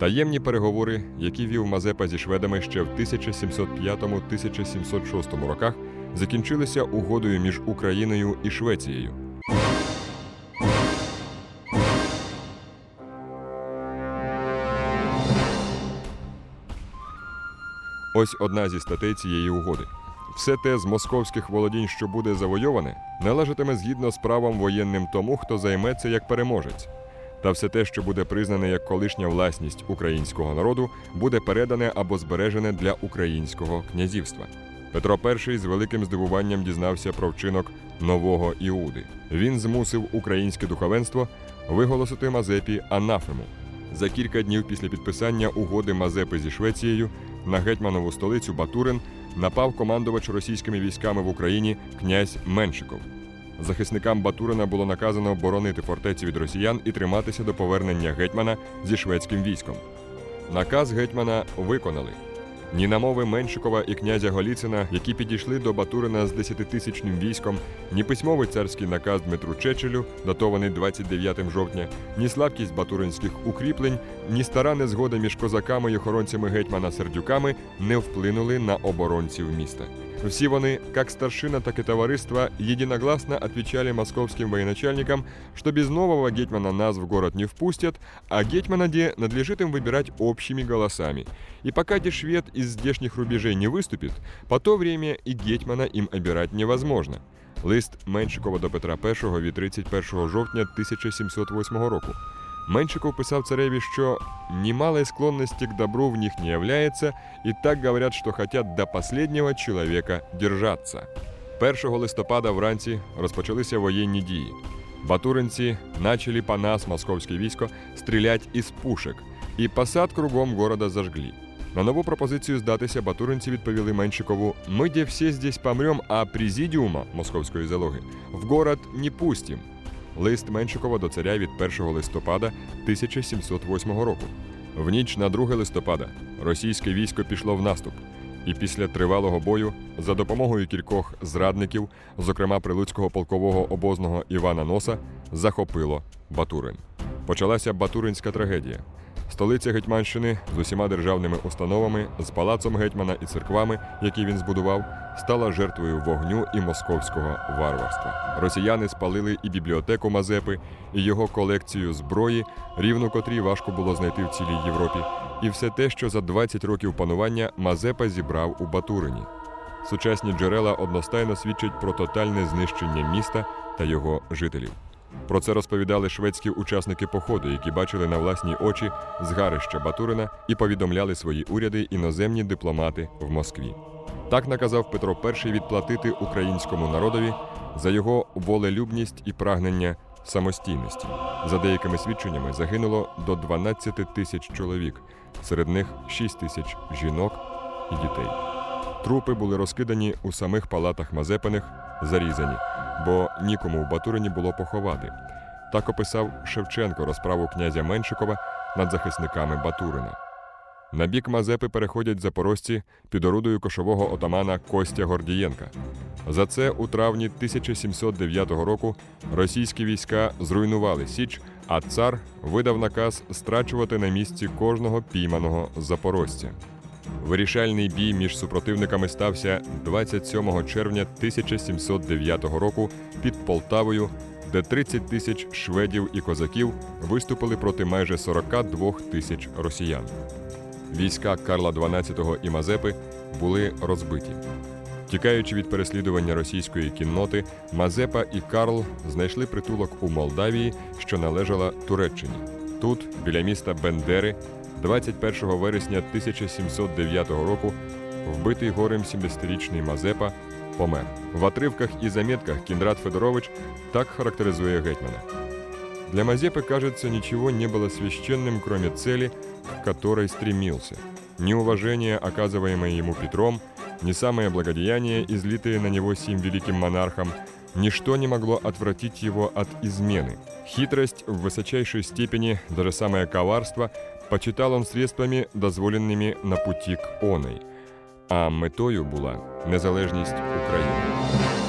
Таємні переговори, які вів Мазепа зі шведами ще в 1705-1706 роках, закінчилися угодою між Україною і Швецією. Ось одна зі статей цієї угоди. Все те з московських володінь, що буде завойоване, належатиме згідно з правом воєнним тому, хто займеться як переможець. Та все те, що буде признане як колишня власність українського народу, буде передане або збережене для українського князівства. Петро І з великим здивуванням дізнався про вчинок нового Іуди. Він змусив українське духовенство виголосити Мазепі анафему. За кілька днів після підписання угоди Мазепи зі Швецією на гетьманову столицю Батурин напав командувач російськими військами в Україні князь Меншиков. Захисникам Батурина було наказано боронити фортецю від росіян і триматися до повернення гетьмана зі шведським військом. Наказ гетьмана виконали. Ні намови Меншикова і князя Голіцина, які підійшли до Батурина з десятитисячним військом, ні письмовий царський наказ Дмитру Чечелю, датований 29 жовтня, ні слабкість батуринських укріплень, ні стара незгода між козаками і охоронцями гетьмана Сердюками не вплинули на оборонців міста. Всі вони, как старшина, так и товариство, единогласно отвечали московским военачальникам, что без нового гетьмана нас в город не впустят, а гетьмана де надлежит им выбирать общими голосами. И пока де швед из здешних рубежей не выступит, по то время и гетьмана им обирать невозможно. Лист Меншикова до Петра І від 31 жовтня 1708 року. Меншиков писав цареві, що немалой склонности к добру в них не является, и так говорят, что хотят до последнего человека держаться. 1 листопада вранці розпочалися воєнні дії. Батуринці начали по нас, московське військо, стрілять із пушек, і посад кругом города зажгли. На нову пропозицію здатися батуринці відповіли Меншикову: «Ми де всі здесь помрем, а президіума московської залоги в город не пустим. Лист Меншикова до царя від 1 листопада 1708 року. В ніч на 2 листопада російське військо пішло в наступ, і після тривалого бою за допомогою кількох зрадників, зокрема прилуцького полкового обозного Івана Носа, захопило Батурин. Почалася Батуринська трагедія. Столиця Гетьманщини з усіма державними установами, з палацом гетьмана і церквами, які він збудував, стала жертвою вогню і московського варварства. Росіяни спалили і бібліотеку Мазепи, і його колекцію зброї, рівну котрій важко було знайти в цілій Європі, і все те, що за 20 років панування Мазепа зібрав у Батурині. Сучасні джерела одностайно свідчать про тотальне знищення міста та його жителів. Про це розповідали шведські учасники походу, які бачили на власні очі згарища Батурина і повідомляли свої уряди іноземні дипломати в Москві. Так наказав Петро І відплатити українському народові за його волелюбність і прагнення самостійності. За деякими свідченнями загинуло до 12 тисяч чоловік, серед них 6 тисяч жінок і дітей. Трупи були розкидані у самих палатах Мазепиних, зарізані, бо нікому в Батурині було поховати. Так описав Шевченко розправу князя Меншикова над захисниками Батурина. На бік Мазепи переходять запорожці під орудою кошового отамана Костя Гордієнка. За це у травні 1709 року російські війська зруйнували Січ, а цар видав наказ страчувати на місці кожного пійманого запорожця. Вирішальний бій між супротивниками стався 27 червня 1709 року під Полтавою, де 30 тисяч шведів і козаків виступили проти майже 42 тисяч росіян. Війська Карла XII і Мазепи були розбиті. Тікаючи від переслідування російської кінноти, Мазепа і Карл знайшли притулок у Молдавії, що належала Туреччині. Тут, біля міста Бендери, 21 вересня 1709 року, вбитий горем 70-річний Мазепа помер. В отривках і заметках Кіндрат Федорович так характеризує гетьмана. Для Мазепы, кажется, ничего не было священным, кроме цели, к которой стремился. Ни уважение, оказываемое ему Петром, ни самое благодеяние, излитое на него сим великим монархом, ничто не могло отвратить его от измены. Хитрость в высочайшей степени, даже самое коварство, почитал он средствами, дозволенными на пути к оной. А метою була незалежність України.